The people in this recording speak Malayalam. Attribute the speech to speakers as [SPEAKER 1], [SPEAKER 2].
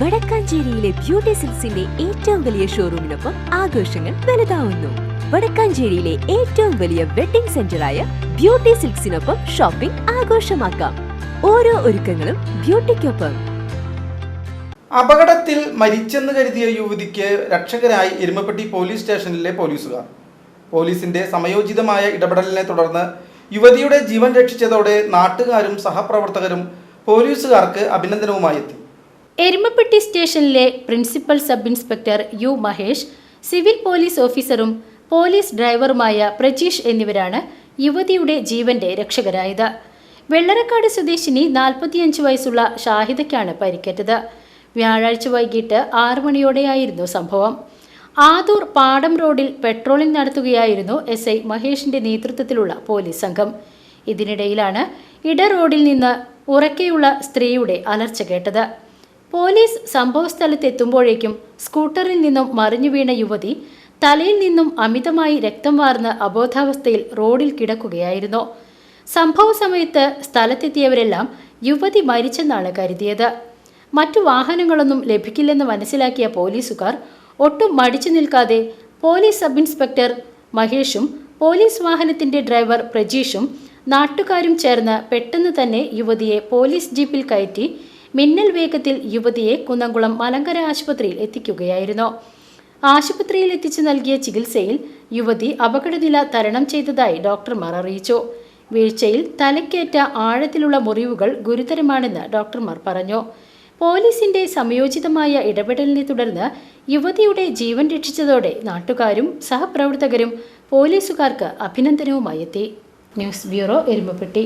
[SPEAKER 1] വടക്കാഞ്ചേരിയിലെ ബ്യൂട്ടി സിൽസിന്റെ ഏറ്റവും വലിയ ഷോറൂമിനൊപ്പം ആഘോഷങ്ങൾ വലുതാവുന്നു. വടക്കാഞ്ചേരിയിലെ ഏറ്റവും വലിയ വെഡിംഗ് സെന്ററായ ബ്യൂട്ടി സിൽക്സിനൊപ്പം ഷോപ്പിംഗ് ആഘോഷമാക്കാം. ഓരോ ഒരുക്കങ്ങളും ബ്യൂട്ടിക്കൊപ്പം.
[SPEAKER 2] അപകടത്തിൽ മരിച്ചെന്ന് കരുതിയ യുവതിക്ക് രക്ഷകരായി എരുമപ്പെട്ടി പോലീസ് സ്റ്റേഷനിലെ പോലീസുകാർ. പോലീസിന്റെ സമയോചിതമായ ഇടപെടലിനെ തുടർന്ന് യുവതിയുടെ ജീവൻ രക്ഷിച്ചതോടെ നാട്ടുകാരും സഹപ്രവർത്തകരും പോലീസുകാർക്ക് അഭിനന്ദനവുമായി എത്തി
[SPEAKER 3] എരുമപ്പെട്ടി സ്റ്റേഷനിലെ principal sub inspector U Mahesh civil police ഓഫീസറും പോലീസ് ഡ്രൈവറുമായ പ്രജീഷ് എന്നിവരാണ് യുവതിയുടെ ജീവന്റെ രക്ഷകരായത്. വെള്ളരക്കാട് സ്വദേശിനി നാൽപ്പത്തിയഞ്ച് വയസ്സുള്ള ഷാഹിദയ്ക്കാണ് പരിക്കേറ്റത്. വ്യാഴാഴ്ച വൈകിട്ട് ആറു മണിയോടെയായിരുന്നു സംഭവം. ആദൂർ പാടം റോഡിൽ പെട്രോളിംഗ് നടത്തുകയായിരുന്നു എസ് ഐ മഹേഷിന്റെ നേതൃത്വത്തിലുള്ള പോലീസ് സംഘം. ഇതിനിടയിലാണ് ഇട റോഡിൽ നിന്ന് ഉറക്കെയുള്ള സ്ത്രീയുടെ അലർച്ച കേട്ടത്. പോലീസ് സംഭവസ്ഥലത്തെത്തുമ്പോഴേക്കും സ്കൂട്ടറിൽ നിന്നും മറിഞ്ഞു വീണ യുവതി തലയിൽ നിന്നും അമിതമായി രക്തം വാർന്ന് അബോധാവസ്ഥയിൽ റോഡിൽ കിടക്കുകയായിരുന്നു. സംഭവ സമയത്ത് സ്ഥലത്തെത്തിയവരെല്ലാം യുവതി മരിച്ചെന്നാണ് കരുതിയത്. മറ്റു വാഹനങ്ങളൊന്നും ലഭിക്കില്ലെന്ന് മനസ്സിലാക്കിയ പോലീസുകാർ ഒട്ടും മടിച്ചു നിൽക്കാതെ പോലീസ് സബ് ഇൻസ്പെക്ടർ മഹേഷും പോലീസ് വാഹനത്തിന്റെ ഡ്രൈവർ പ്രജീഷും നാട്ടുകാരും ചേർന്ന് പെട്ടെന്ന് തന്നെ യുവതിയെ പോലീസ് ജീപ്പിൽ കയറ്റി മിന്നൽ വേഗത്തിൽ യുവതിയെ കുന്നംകുളം മലങ്കര ആശുപത്രിയിൽ എത്തിക്കുകയായിരുന്നു. ആശുപത്രിയിൽ എത്തിച്ചു നൽകിയ ചികിത്സയിൽ യുവതി അപകടനില തരണം ചെയ്തതായി ഡോക്ടർമാർ അറിയിച്ചു. വീഴ്ചയിൽ തലക്കേറ്റ ആഴത്തിലുള്ള മുറിവുകൾ ഗുരുതരമാണെന്ന് ഡോക്ടർമാർ പറഞ്ഞു. പോലീസിന്റെ സമയോചിതമായ ഇടപെടലിനെ തുടർന്ന് യുവതിയുടെ ജീവൻ രക്ഷിച്ചതോടെ നാട്ടുകാരും സഹപ്രവർത്തകരും പോലീസുകാർക്ക് അഭിനന്ദനവുമായി എത്തി. News bureau Erumapetty.